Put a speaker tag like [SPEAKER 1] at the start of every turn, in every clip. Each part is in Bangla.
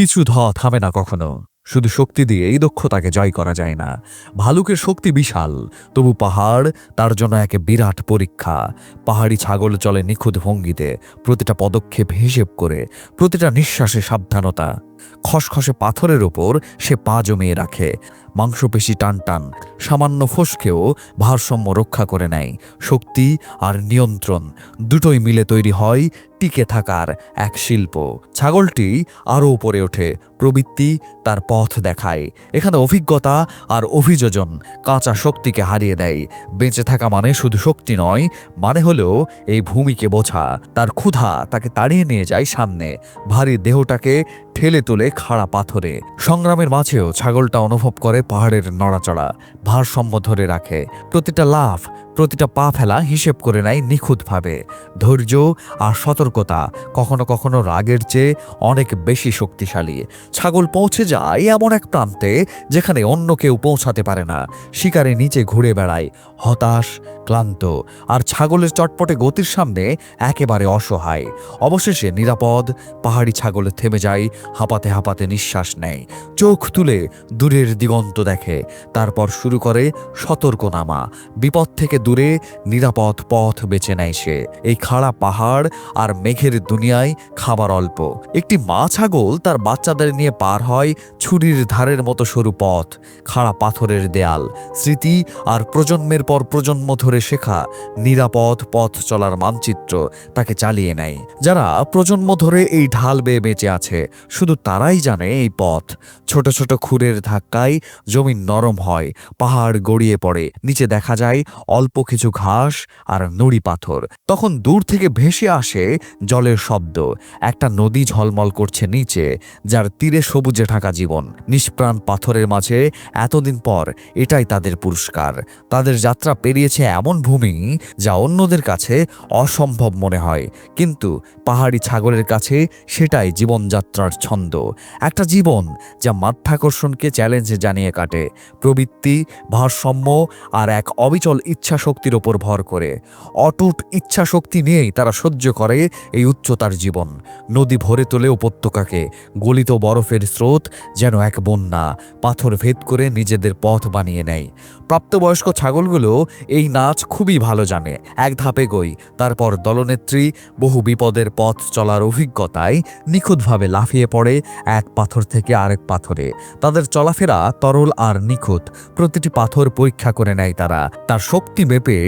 [SPEAKER 1] পিছু ধোয়া থামে না কখনো। শুধু শক্তি দিয়ে এই দক্ষতাকে জয় করা যায় না। ভালুকের শক্তি বিশাল, তবু পাহাড় তার জন্য একে বিরাট পরীক্ষা। পাহাড়ি ছাগল চলে নিখুঁত ভঙ্গিতে, প্রতিটা পদক্ষেপ হিসেব করে, প্রতিটা নিঃশ্বাসে সাবধানতা। খসখসে পাথরের ওপর সে পা জমিয়ে রাখে। মাংসপেশি টান টান, সামান্য ফসকেও ভারসাম্য রক্ষা করে নেয়। শক্তি আর নিয়ন্ত্রণ দুটোই মিলে তৈরি হয় টিকে থাকার এক শিল্প। ছাগলটি আরও উপরে ওঠে, প্রবৃত্তি তার পথ দেখায়। এখানে অভিজ্ঞতা আর অভিযোজন কাঁচা শক্তিকে হারিয়ে দেয়। বেঁচে থাকা মানে শুধু শক্তি নয় মানে হলো এই ভূমিকে বোঝা। তার ক্ষুধা তাকে তাড়িয়ে নিয়ে যায় সামনে। ভারী দেহটাকে ঠেলে তুলে খাড়া পাথরে। সংগ্রামের মাঝেও ছাগলটা অনুভব করে পাহাড়ের নড়াচড়া ভারসাম্য ধরে রাখে। প্রতিটা লাফ প্রতিটা পা ফেলা হিসেব করে নেয় নিখুঁতভাবে। ধৈর্য আর সতর্কতা কখনো কখনো রাগের চেয়ে অনেক বেশি শক্তিশালী। ছাগল পৌঁছে যায় এমন এক প্রান্তে যেখানে অন্য কেউ পৌঁছাতে পারে না। শিকারে নিচে ঘুরে বেড়ায়, হতাশ, ক্লান্ত আর ছাগলের চটপটে গতির সামনে একেবারে অসহায়। অবশেষে নিরাপদ পাহাড়ি ছাগল থেমে যায়, হাঁপাতে হাঁপাতে নিঃশ্বাস নেয়। চোখ তুলে দূরের দিগন্ত দেখে, তারপর শুরু করে সতর্ক নামা বিপদ থেকে দূরে নিরাপদ পথ বেছে নেয় সে। এই খাড়া পাহাড় আর মেঘের দুনিয়ায় খাবার অল্প। একটি মা ছাগল তার বাচ্চাদের নিয়ে পার হয় ছুরির ধারের মতো সরু পথ, খাড়া পাথরের দেয়াল, স্মৃতি আর প্রজন্মের পর প্রজন্ম ধরে শেখা নিরাপদ পথ চলার মানচিত্র তাকে চালিয়ে নেয়। যারা প্রজন্ম ধরে এই ঢাল বেয়ে বেঁচে আছে, শুধু তারাই জানে এই পথ। ছোট ছোট খুরের ধাক্কায় জমি নরম হয়, পাহাড় গড়িয়ে পড়ে, নিচে দেখা যায় অল্প কিছু ঘাস আর নুড়ি পাথর। তখন দূর থেকে ভেসে আসে জলের শব্দ। একটা নদী ঝলমল করছে নিচে, যার তীরে সবুজে ঢাকা জীবন। নিষ্প্রাণ পাথরের মাঝে এতদিন পর এটাই তাদের পুরস্কার। তাদের যাত্রা পেরিয়েছে এমন ভূমি যা অন্যদের কাছে অসম্ভব মনে হয়। কিন্তু পাহাড়ি ছাগলের কাছে সেটাই জীবনযাত্রার ছন্দ। একটা জীবন যা মাধ্যাকর্ষণকে চ্যালেঞ্জে জানিয়ে কাটে। প্রবৃত্তি, ভারসাম্য আর এক অবিচল ইচ্ছা শক্তির ওপর ভর করে। অটুট ইচ্ছা শক্তি নিয়েই তারা সহ্য করে এই উচ্চতার জীবন। নদী ভরে তোলে উপত্যকাকে। গলিত বরফের স্রোত যেন এক বন্যা। পাথর ভেদ করে নিজেদের পথ বানিয়ে নেয়। প্রাপ্তবয়স্ক ছাগলগুলো এই নাচ খুবই ভালো জানে। এক ধাপে গই, তারপর দলনেত্রী বহু বিপদের পথ চলার অভিজ্ঞতায় নিখুঁতভাবে লাফিয়ে পড়ে এক পাথর থেকে আরেক পাথরে। তাদের চলাফেরা তরল আর নিখুঁত। প্রতিটি পাথর পরীক্ষা করে নেয় তারা। তার শক্তি মেপে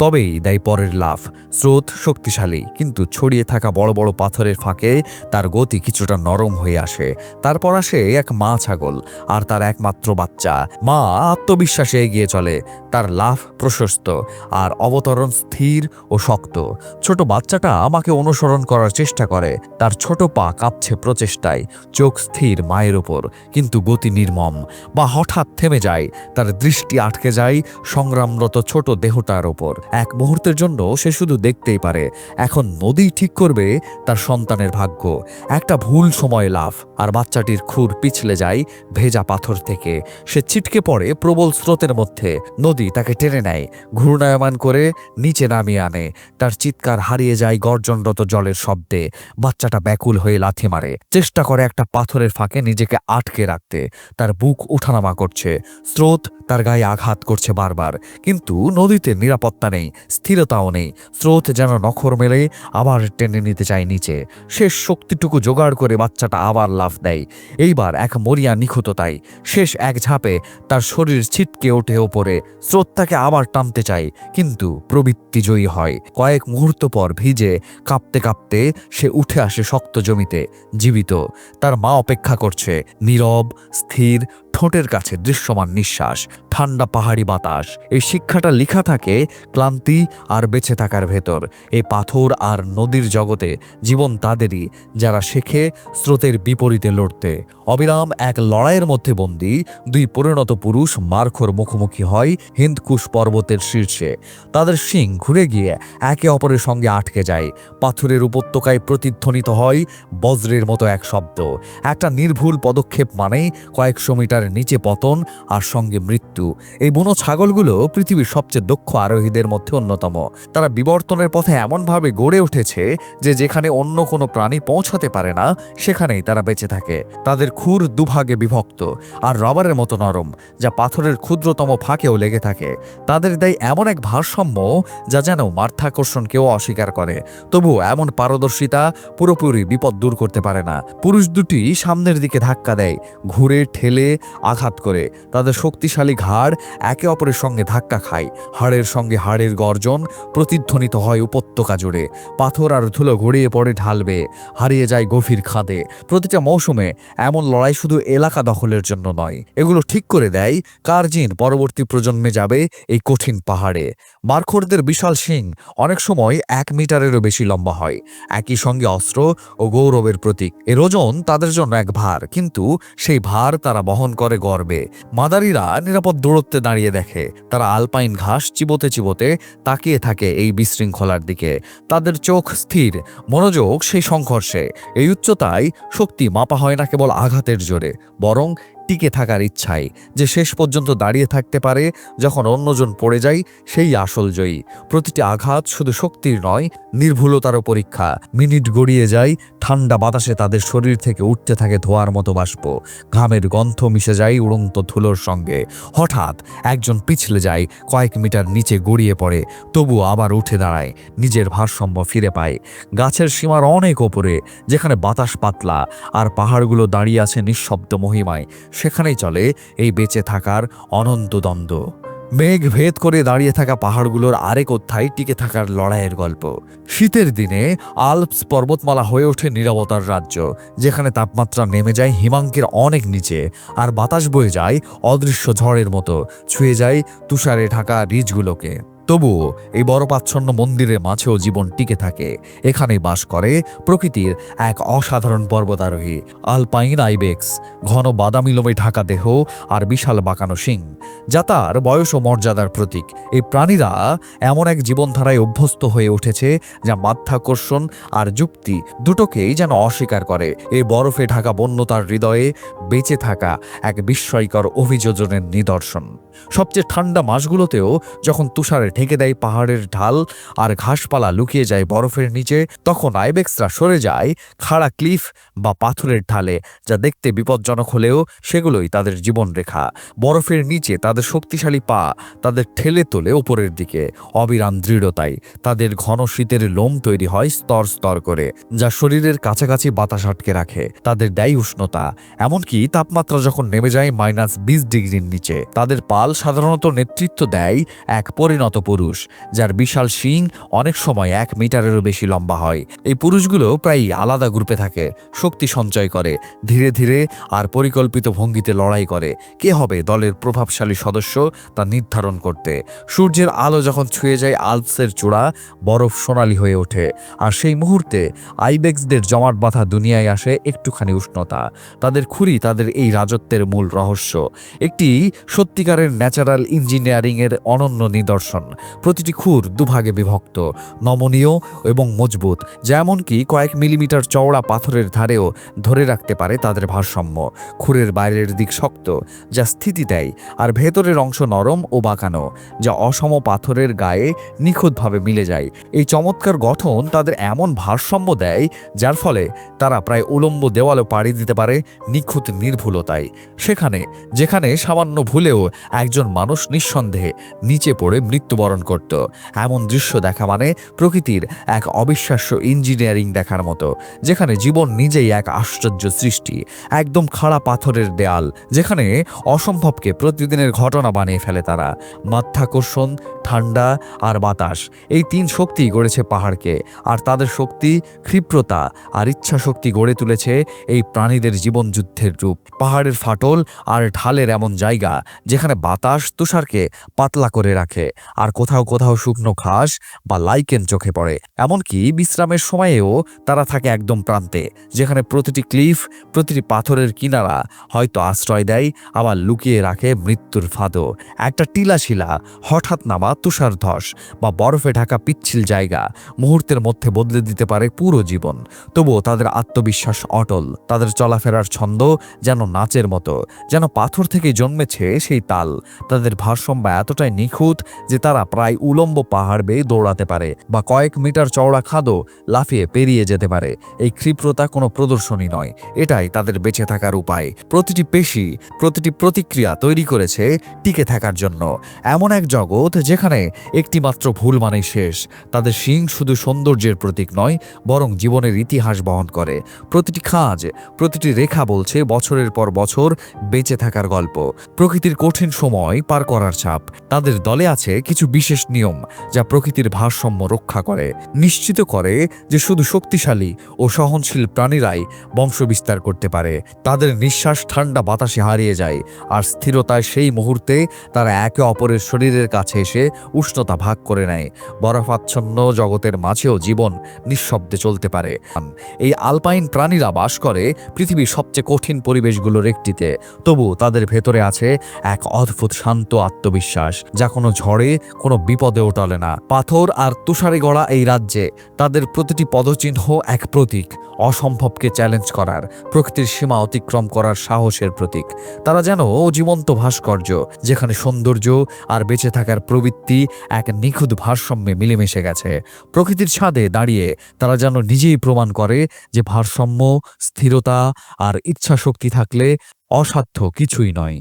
[SPEAKER 1] তবেই দেয় পরের লাফ। স্রোত শক্তিশালী, কিন্তু ছড়িয়ে থাকা বড় বড় পাথরের ফাঁকে তার গতি কিছুটা নরম হয়ে আসে। তারপর আসে এক মা ছাগল, আর তার একমাত্র বাচ্চা। মা আত্মবিশ্বাসে এগিয়ে চলে, তার লাফ প্রশস্ত, আর অবতরণ স্থির ও শক্ত। ছোট বাচ্চাটা আমাকে অনুসরণ করার চেষ্টা করে, তার ছোট পা কাঁপছে প্রচেষ্টায়, চোখ স্থির মায়ের ওপর কিন্তু গতি নির্মম। বা হঠাৎ থেমে যায়, তার দৃষ্টি আটকে যায়, সংগ্রামরত ছোট দেহটার ওপর। এক মুহূর্তের জন্য সে শুধু দেখতেই পারে, এখন নদী ঠিক করবে তার সন্তানের ভাগ্য। একটা ভুল সময় লাভ আর বাচ্চাটির খুর পিছলে যায় ভেজা পাথর থেকে। সে ছিটকে পড়ে প্রবল স্রোতের মধ্যে। নদী তাকে টেনে নেয়, ঘূর্ণায়মান করে নিচে নামিয়ে আনে। তার চিৎকার হারিয়ে যায় গর্জনরত জলের শব্দে। বাচ্চাটা ব্যাকুল হয়ে লাথি মারে। চেষ্টা করে একটা পাথরের ফাঁকে নিজেকে আটকে রাখতে। তার বুক উঠানামা করছে। স্রোত তার গায়ে আঘাত করছে বারবার। কিন্তু নদীতে নিরাপত্তা নেই, স্থিরতাও নেই, স্রোত যেন নখর মেলে, আবার টেনে নিতে চায় নিচে। শেষ শক্তিটুকু জোগাড় করে বাচ্চাটা আবার লাফ দেয়। এইবার এক মরিয়া নিখুঁততাই শেষ এক ঝাঁপে তার শরীর ছিটকে ওঠে ওপরে। স্রোত তাকে আবার টানতে চায়, কিন্তু প্রবৃত্তি জয়ী হয়। কয়েক মুহূর্ত পর ভিজে, কাঁপতে কাঁপতে সে উঠে আসে শক্ত জমিতে, জীবিত। তার মা অপেক্ষা করছে, নীরব, স্থির ঠোঁটের কাছে দৃশ্যমান নিঃশ্বাস, ঠান্ডা পাহাড়ি বাতাস। এই শিক্ষাটা লেখা থাকে ক্লান্তি আর বেঁচে থাকার ভেতর। এই পাথর আর নদীর জগতে জীবন তাদেরই, যারা শেখে স্রোতের বিপরীতে লড়তে। অবিরাম এক লড়াইয়ের মধ্যে বন্দী, দুই পরিণত পুরুষ মারখোর মুখোমুখি হয় হিন্দকুশ পর্বতের শীর্ষে। তাদের শিং ঘুরে গিয়ে একে অপরের সঙ্গে আটকে যায়। পাথরের উপত্যকায় প্রতিধ্বনিত হয় বজ্রের মতো এক শব্দ। একটা নির্ভুল পদক্ষেপ মানেই কয়েকশো মিটার মিটার নিচে পতন আর সঙ্গে মৃত্যু। এই বুনো ছাগলগুলো পৃথিবীর সবচেয়ে দক্ষ আরোহীদের মধ্যে অন্যতম। তারা বিবর্তনের পথে এমনভাবে গড়ে উঠেছে যে যেখানে অন্য কোনো প্রাণী পৌঁছাতে পারে না, সেখানেই তারা বেঁচে থাকে। তাদের খুর দুভাগে বিভক্ত আর রবারের মতো নরম, যা পাথরের ক্ষুদ্রতম ফাঁকেও লেগে থাকে। তাদের দেয় এমন এক ভারসাম্য যা যেন মাধ্যাকর্ষণকেও অস্বীকার করে। তবু এমন পারদর্শিতা পুরোপুরি বিপদ দূর করতে পারে না। পুরুষ দুটি সামনের দিকে ধাক্কা দেয়, ঘুরে, ঠেলে আঘাত করে। তাদের শক্তিশালী ঘাড় একে অপরের সঙ্গে ধাক্কা খায়। হাড়ের সঙ্গে হাড়ের গর্জন প্রতিধ্বনিত হয় উপত্যকা জুড়ে। পাথর আর ধুলো গড়িয়ে পড়ে ঢালবে। হারিয়ে যায় গভীর খাদে। প্রতিটা মৌসুমে এমন লড়াই শুধু এলাকা দখলের জন্য নয়। এগুলো ঠিক করে দেয় কার জিন পরবর্তী প্রজন্মে যাবে এই কঠিন পাহাড়ে। মারখোরদের বিশাল শিং অনেক সময় এক মিটারেরও বেশি লম্বা হয়। একই সঙ্গে অস্ত্র ও গৌরবের প্রতীক। এর ওজন তাদের জন্য এক ভার, কিন্তু সেই ভার তারা বহন করে গর্বে। মাদারিরা নিরাপদ দূরত্বে দাঁড়িয়ে দেখে। তারা আলপাইন ঘাস চিবোতে চিবোতে তাকিয়ে থাকে এই বিশৃঙ্খলার দিকে। তাদের চোখ স্থির, মনোযোগ সেই সংঘর্ষে। এই উচ্চতায় শক্তি মাপা হয় না কেবল আঘাতের জোরে, বরং টিকে থাকার ইচ্ছায় যে শেষ পর্যন্ত দাঁড়িয়ে থাকতে পারে, যখন অন্যজন পড়ে যায়, সেই আসল জয়ী। প্রতিটি আঘাত শুধু শক্তির নয়, নির্ভুলতারও পরীক্ষা। মিনিট গড়িয়ে যায়, ঠান্ডা বাতাসে তাদের শরীর থেকে উঠতে থাকে ধোয়ার মতো বাষ্প। ঘামের গন্ধ মিশে যায় উড়ন্ত ধুলোর সঙ্গে। হঠাৎ একজন পিছলে যায়, কয়েক মিটার নিচে গড়িয়ে পড়ে তবু আবার উঠে দাঁড়ায়, নিজের ভারসাম্য ফিরে পায়। গাছের সীমার অনেক ওপরে, যেখানে বাতাস পাতলা, আর পাহাড়গুলো দাঁড়িয়ে আছে নিঃশব্দ মহিমায়। সেখানেই চলে এই বেঁচে থাকার অনন্ত দ্বন্দ্ব। মেঘ ভেদ করে দাঁড়িয়ে থাকা পাহাড়গুলোর আরেক অধ্যায় টিকে থাকার লড়াইয়ের গল্প। শীতের দিনে আলপস পর্বতমালা হয়ে ওঠে নিরবতার রাজ্য, যেখানে তাপমাত্রা নেমে যায় হিমাঙ্কের অনেক নিচে আর বাতাস বয়ে যায় অদৃশ্য ঝড়ের মতো, ছুঁয়ে যায় তুষারে ঢাকা রিজগুলোকে। তবুও এই বরফাচ্ছন্ন মন্দিরের মাঝেও জীবন টিকে থাকে। এখানে বাস করে প্রকৃতির এক অসাধারণ পর্বতারোহী আলপাইন আইবেক্স, ঘন বাদামি লোমে ঢাকা দেহ আর বিশাল বাঁকানো শিং, যা তার বয়স ও মর্যাদার প্রতীক। এই প্রাণীরা এমন এক জীবনধারায় অভ্যস্ত হয়ে উঠেছে যা মাধ্যাকর্ষণ আর যুক্তি দুটোকেই যেন অস্বীকার করে। এই বরফে ঢাকা বন্যতার হৃদয়ে বেঁচে থাকা এক বিস্ময়কর অভিযোজনের নিদর্শন। সবচেয়ে ঠান্ডা মাসগুলোতেও যখন তুষারে ঢেকে দেয় পাহাড়ের ঢাল আর ঘাসপালা লুকিয়ে যায় বরফের নিচে। তখন আইবেক্সরা সরে যায় খাড়া ক্লিফ বা পাথরের ঢালে, যা দেখতে বিপজ্জনক হলেও সেগুলোই তাদের জীবনরেখা। বরফের নিচে তাদের শক্তিশালী পা, তাদের ঠেলে তোলে ওপরের দিকে। অবিরাম দৃঢ়তায় তাদের ঘন শীতের লোম তৈরি হয় স্তর স্তর করে, যা শরীরের কাছাকাছি বাতাস আটকে রাখে। তাদের দেয় উষ্ণতা, এমনকি তাপমাত্রা যখন নেমে যায় মাইনাস বিশ ডিগ্রির নিচে। তাদের পাল সাধারণত নেতৃত্ব দেয় এক পরিণত পুরুষ, যার বিশাল শিং অনেক সময় এক মিটারেরও বেশি লম্বা হয়। এই পুরুষগুলো প্রায় আলাদা গ্রুপে থাকে, শক্তি সঞ্চয় করে, ধীরে ধীরে আর পরিকল্পিত ভঙ্গিতে লড়াই করে, কে হবে দলের প্রভাবশালী সদস্য তা নির্ধারণ করতে। সূর্যের আলো যখন ছুঁয়ে যায় আলপসের চূড়া, বরফ সোনালি হয়ে ওঠে, আর সেই মুহূর্তে আইবেক্সদের জমাট বাঁধা দুনিয়ায় আসে একটুখানি উষ্ণতা। তাদের খুরি তাদের এই রাজত্বের মূল রহস্য। একটি সত্যিকারের ন্যাচারাল ইঞ্জিনিয়ারিংয়ের অনন্য নিদর্শন। প্রতিটি খুর দুভাগে বিভক্ত, নমনীয় এবং মজবুত, যেমনকি কয়েক মিলিমিটার চওড়া পাথরের ধারেও ধরে রাখতে পারে তাদের ভারসাম্য। খুরের বাইরের দিক শক্ত, যা স্থিতি দেয়, আর ভেতরের অংশ নরম ও বাঁকানো, যা অসম পাথরের গায়ে নিখুঁতভাবে মিলে যায়। এই চমৎকার গঠন তাদের এমন ভারসাম্য দেয়, যার ফলে তারা প্রায় উলম্ব দেওয়ালও পাড়ি দিতে পারে নিখুঁত নির্ভুলতায়। সেখানে, যেখানে সামান্য ভুলেও একজন মানুষ নিঃসন্দেহে নিচে পড়ে মৃত্যুবরণ করত। এমন দৃশ্য দেখা মানে প্রকৃতির এক অবিশ্বাস্য ইঞ্জিনিয়ারিং দেখার মতো, যেখানে জীবন নিজেই এক আশ্চর্য সৃষ্টি, একদম খাড়া পাথরের দেয়াল, যেখানে অসম্ভবকে প্রতিদিনের ঘটনা বানিয়ে ফেলে তারা। মাধ্যাকর্ষণ, ঠান্ডা আর বাতাস, এই তিন শক্তি গড়েছে পাহাড়কে, আর তাদের শক্তি ক্ষিপ্রতা আর ইচ্ছা শক্তি গড়ে তুলেছে এই প্রাণীদের জীবন যুদ্ধের রূপ। পাহাড়ের ফাটল আর ঢালের এমন জায়গা, যেখানে বাতাস তুষারকে পাতলা করে রাখে, আর আর কোথাও কোথাও শুকনো ঘাস বা লাইকেন চোখে পড়ে। এমনকি বিশ্রামের সময়েও তারা থাকে একদম প্রান্তে, যেখানে প্রতিটি ক্লিফ, প্রতিটি পাথরের কিনারা হয়তো আশ্রয় দেয়, আবার লুকিয়ে রাখে মৃত্যুর ফাঁদও। একটা টিলাশিলা, হঠাৎ নামা তুষার ধস বা বরফে ঢাকা পিচ্ছিল জায়গা, মুহূর্তের মধ্যে বদলে দিতে পারে পুরো জীবন। তবুও তাদের আত্মবিশ্বাস অটল, তাদের চলাফেরার ছন্দ যেন নাচের মতো, যেন পাথর থেকে জন্মেছে সেই তাল। তাদের ভারসাম্য এতটাই নিখুঁত যে তারা প্রায় উলম্ব পাহাড় বেয়ে দৌড়াতে পারে বা কয়েক মিটার চওড়া খাদও লাফিয়ে পেরিয়ে যেতে পারে। এই ক্ষিপ্রতা কোনো প্রদর্শনী নয়, এটাই তাদের বেঁচে থাকার উপায়। প্রতিটি পেশি, প্রতিটি প্রতিক্রিয়া তৈরি করেছে টিকে থাকার জন্য। এমন এক জগৎ যেখানে একটিমাত্র ভুল মানেই শেষ। তাদের শিং শুধু সৌন্দর্যের প্রতীক নয়, বরং জীবনের ইতিহাস বহন করে। প্রতিটি খাঁজ, প্রতিটি রেখা বলছে বছরের পর বছর বেঁচে থাকার গল্প। প্রকৃতির কঠিন সময় পার করার ছাপ তাদের দলে আছে কিছু বিশেষ নিয়ম যা প্রকৃতির ভারসাম্য রক্ষা করে, নিশ্চিত করে যে শুধু শক্তিশালী ও সহনশীল প্রাণীরাই বংশ বিস্তার করতে পারে। তাদের নিঃশ্বাস ঠান্ডা বাতাসে হারিয়ে যায় আর স্থিরতায় সেই মুহূর্তে তারা একে অপরের শরীরের কাছে এসে উষ্ণতা ভাগ করে নেয়। বরফাচ্ছন্ন জগতের মাঝেও জীবন নিঃশব্দে চলতে পারে। এই আলপাইন প্রাণীরা বাস করে পৃথিবীর সবচেয়ে কঠিন পরিবেশগুলোর একটিতে। তবু তাদের ভেতরে আছে এক অদ্ভুত শান্ত আত্মবিশ্বাস যা কোনো ঝড়ে কোনো বিপদেও টলে না। পাথর আর তুষারে গড়া এই রাজ্যে তাদের প্রতিটি পদচিহ্ন এক প্রতীক, অসম্ভবকে চ্যালেঞ্জ করার, প্রকৃতির সীমা অতিক্রম করার সাহসের প্রতীক। তারা যেন জীবন্ত ভাস্কর্য, যেখানে সৌন্দর্য আর বেঁচে থাকার প্রবৃত্তি এক নিখুঁত ভারসাম্যে মিলেমিশে গেছে। প্রকৃতির ছাদে দাঁড়িয়ে তারা যেন নিজেই প্রমাণ করে যে ভারসাম্য, স্থিরতা আর ইচ্ছাশক্তি থাকলে অসাধ্য কিছুই নয়।